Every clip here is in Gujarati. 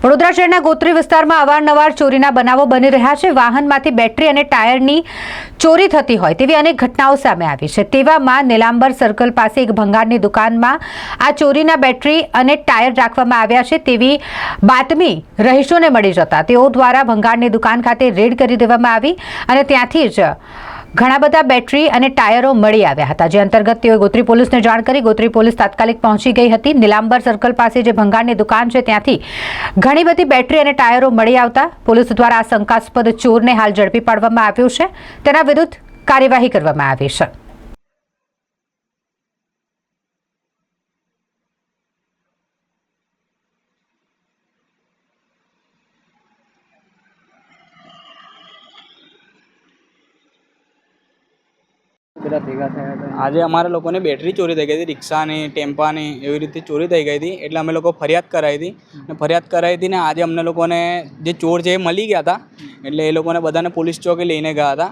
વડોદરા શહેરના ગોત્રી વિસ્તારમાં અવારનવાર ચોરીના બનાવો બની રહ્યા છે. વાહનમાંથી બેટરી અને ટાયરની ચોરી થતી હોય તેવી અનેક ઘટનાઓ સામે આવી છે. તેવામાં નીલાંબર સર્કલ પાસે એક ભંગારની દુકાનમાં આ ચોરીના બેટરી અને ટાયર રાખવામાં આવ્યા છે તેવી બાતમી રહીશોને મળી જતા. તેઓ દ્વારા ભંગારની દુકાન ખાતે રેડ કરી દેવામાં આવી અને ત્યાંથી જ ઘણા બધા બેટરી અને ટાયરો મળી આવ્યા હતા, જે અંતર્ગત તેઓએ ગોત્રી પોલીસને જાણ કરી. ગોત્રી પોલીસ તાત્કાલિક પહોંચી ગઈ હતી. નીલાંબર સર્કલ પાસે જે ભંગારની દુકાન છે, ત્યાંથી ઘણી બધી બેટરી અને ટાયરો મળી આવતા પોલીસ દ્વારા આ શંકાસ્પદ ચોરને હાલ ઝડપી પાડવામાં આવ્યું છે. તેના વિરુદ્ધ કાર્યવાહી કરવામાં આવી છે. બધા ભેગા થયા આજે અમારા લોકોને બેટરી ચોરી થઈ ગઈ હતી રિક્ષાની ટેમ્પાની એવી રીતે ચોરી થઈ ગઈ હતી. એટલે અમે લોકો ફરિયાદ કરાવી હતી. અને ફરિયાદ કરાવી હતી ને આજે અમને લોકોને જે ચોર છે એ મળી ગયા હતા. એટલે એ લોકોને બધાને પોલીસ ચોકી લઈને ગયા હતા.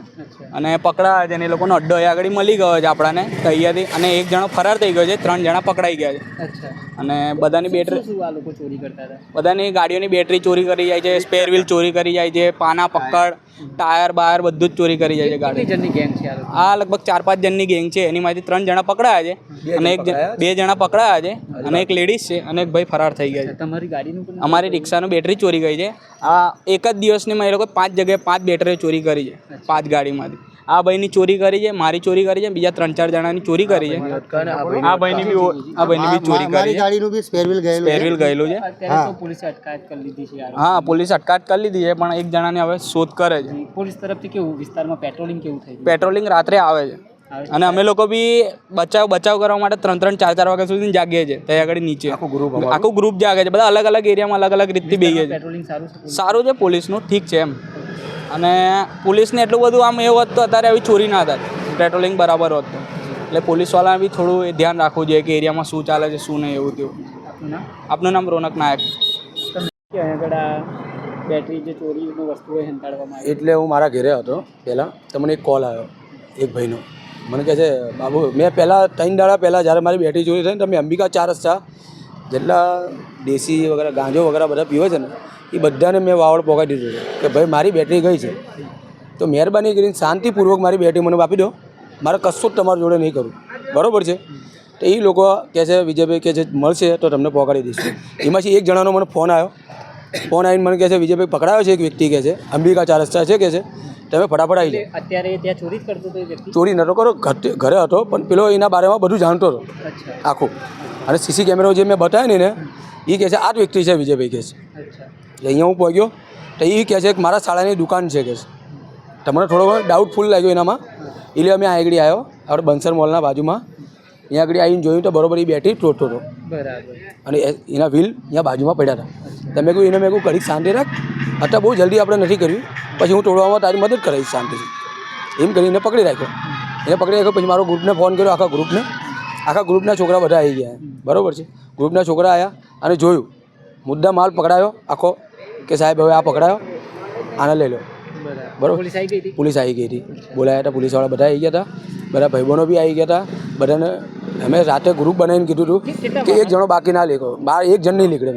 અને પકડાયા છે અને એ લોકોનો અડ્ડો એ આગળ મળી ગયો છે આપણાને. તૈયારથી અને એક જણો ફરાર થઈ ગયો છે ત્રણ જણા પકડાઈ ગયા છે. અને બધાની બેટરી શું શું આ લોકો ચોરી કરતા હતા? બધાની ગાડીઓની બેટરી ચોરી કરી જાય છે સ્પેર વ્હીલ ચોરી કરી જાય છે પાના પકડ ટાયર બાયર બધું જ ચોરી કરી જાય છે ગાડી જણની ગેંગ છે આ લગભગ ચાર પાંચ જણની ગેંગ છે. એની માંથી ત્રણ જણા પકડાયા છે. અને એક બે જણા પકડાયા છે. અને એક લેડીઝ છે અને એક ભાઈ ફરાર થઈ ગયા છે. તમારી ગાડીનું અમારી રિક્ષાનું બેટરી ચોરી ગઈ છે. આ એક જ દિવસની એ લોકો પાંચ જગ્યાએ પાંચ બેટરી ચોરી કરી છે. પાંચ ગાડીમાંથી. આ ભાઈની ચોરી કરી છે મારી ચોરી કરી છે બીજા ત્રણ ચાર જણાની ચોરી કરી છે. આ ભાઈની બી આ ભાઈની બી ચોરી કરી છે. ગાડીનું બી સ્પેર વ્હીલ ગયેલું સ્પેર વ્હીલ ગયેલું છે. હા પોલીસે અટકાયત કરી લીધી છે હા પોલીસ અટકાયત કરી લીધી છે પણ એક જણાને હવે શોધ કરે છે. પોલીસ તરફથી કેવું? વિસ્તારમાં પેટ્રોલિંગ કેવું થાય પેટ્રોલિંગ રાત્રે આવે છે. અને અમે લોકો બી બચાવ બચાવ કરવા માટે ત્રણ ત્રણ ચાર ચાર વાગ્યા સુધી જાગીએ છીએ ત્યાં આગળ નીચે. આખું ગ્રુપ જાગે છે બધા અલગ અલગ એરિયામાં અલગ અલગ રીતથી બેહીએ છે છે સારું છે પોલીસનું ઠીક છે એમ. અને પોલીસને એટલું બધું આમ એવું હોત તો અત્યારે આવી ચોરી ના થાય. પેટ્રોલિંગ બરાબર હોત તો. એટલે પોલીસવાળાને બી થોડું એ ધ્યાન રાખવું જોઈએ કે એરિયામાં શું ચાલે છે શું નહીં એવું તેવું. આપનું નામ? આપનું નામ રોનક નાયક. બેટરી જે ચોરીની વસ્તુઓ હંતાડવામાં એટલે હું મારા ઘરે હતો પહેલાં. તો મને એક કોલ આવ્યો એક ભાઈનો. મને કહે છે બાબુ મેં પહેલાં ત્રણ દાડા પહેલાં જ્યારે મારી બેટરી ચોરી થઈ ને તમે અંબિકા ચાર રસ્તા જેટલા દેશી વગેરે ગાંજો વગેરે બધા પીવે છે ને એ બધાને મેં વાવડ પોકાડી દીધું છે કે ભાઈ મારી બેટરી ગઈ છે. તો મહેરબાની કરીને શાંતિપૂર્વક મારી બેટરી મને આપી દો. મારે કશું જ તમારી જોડે નહીં કરું. બરાબર છે? તો એ લોકો કહે છે વિજયભાઈ કે છે મળશે તો તમને પહોંચાડી દઈશું. એમાંથી એક જણાનો મને ફોન આવ્યો. ફોન આવીને મને કહે છે વિજયભાઈ પકડાયો છે એક વ્યક્તિ? કહે છે. અંબિકા ચાર રસ્તા છે કહે છે. તમે ફટાફટ આવી જાય અત્યારે ત્યાં ચોરી જ કરતો હતો ચોરી નતો કરો ઘરે હતો પણ પેલો એના બારેમાં બધું જાણતો હતો. આખું. અને સીસી કેમેરો જે મેં બતાવ્યો ને એ કહે છે આ જ વ્યક્તિ છે વિજયભાઈ કહે છે. અહીંયા હું પહોંચ્યો તો એ કહે છે કે મારા શાળાની દુકાન છે કે તમને થોડો ઘણો ડાઉટફુલ લાગ્યો એનામાં. એટલે અમે આ આગળ આવ્યો આપણે બંસર મોલના બાજુમાં. અહીંયા આગળ આવીને જોયું તો બરોબર એ બેટરી તોડતો હતો બરાબર. અને એના વ્હીલ અહીંયા બાજુમાં પડ્યા હતા. તમે કહ્યું એને મેં કહું ઘડીક શાંતિ રાખ. અત્યારે બહુ જલ્દી આપણે નથી કર્યું. પછી હું તોડવામાં તારી મદદ કરાવીશ શાંતિથી. એમ કરીને પકડી રાખ્યો. એને પકડી રાખ્યો પછી મારો ગ્રુપને ફોન કર્યો આખા ગ્રુપને આખા ગ્રુપના છોકરા બધા આવી ગયા. બરાબર છે. ગ્રુપના છોકરા આવ્યા અને જોયું. મુદ્દા માલ પકડાયો આખો. કે સાહેબ હવે આ પકડાયો. આને લઈ લો. બરાબર. પોલીસ આવી ગઈ હતી? પોલીસ આવી ગઈ હતી. બોલાયા હતા પોલીસવાળા બધા આવી ગયા હતા. બધા ભાઈબંધો બી આવી ગયા હતા. બધાને અમે રાતે ગ્રુપ બનાવીને કીધું હતું કે એક જણો બાકી ના લીખો બહાર એક જણ નહીં નીકળે.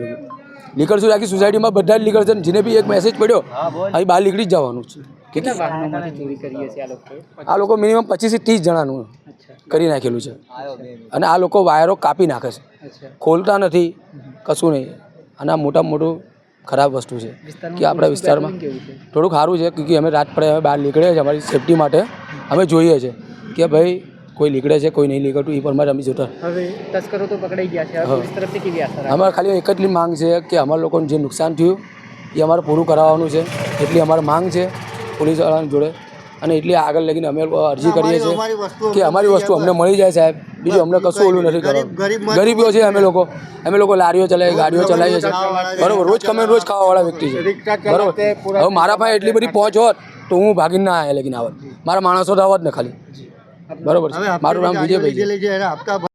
નીકળશું આખી સોસાયટીમાં બધા જ નીકળશે જેને બી એક મેસેજ પડ્યો અહીં બહાર નીકળી જ જવાનું છે. કેટલા આ લોકો મિનિમમ પચીસથી ત્રીસ જણાનું કરી નાખેલું છે. અને આ લોકો વાયરો કાપી નાખે છે. ખોલતા નથી કશું નહીં. અને આ મોટામાં મોટું ખરાબ વસ્તુ છે. કે આપણા વિસ્તારમાં થોડુંક સારું છે કે અમે રાત પડે અમે બહાર નીકળીએ છીએ અમારી સેફટી માટે. અમે જોઈએ છીએ કે ભાઈ કોઈ નીકળે છે કોઈ નહીં નીકળતું એ પ્રમાણે અમે જોતા. હવે તસ્કરો તો પકડાઈ ગયા છે. પોલીસ તરફથી કેવી આશા અમારે ખાલી એક જ માંગ છે કે અમારા લોકોને જે નુકસાન થયું એ અમારે પૂરું કરાવવાનું છે. એટલી અમારી માંગ છે પોલીસવાળાની જોડે. અને એટલી આગળ લગીને અમે અરજી કરીએ છીએ કે અમારી વસ્તુ અમને મળી જાય સાહેબ. બીજું અમને કશું ઓલું નથી કરવાનું. ગરીબીઓ છે અમે લોકો. અમે લોકો લારીઓ ચલાવીએ ગાડીઓ ચલાવીએ છીએ. બરોબર રોજ કમે રોજ ખાવાવાળા વ્યક્તિ છે. બરોબર. હવે મારા પાસે એટલી બધી પહોંચ હોત તો હું ભાગીને ના આવ્યા લગીને આવત. મારા માણસો તો આવત ને ખાલી. બરોબર મારું નામ વિજયભાઈ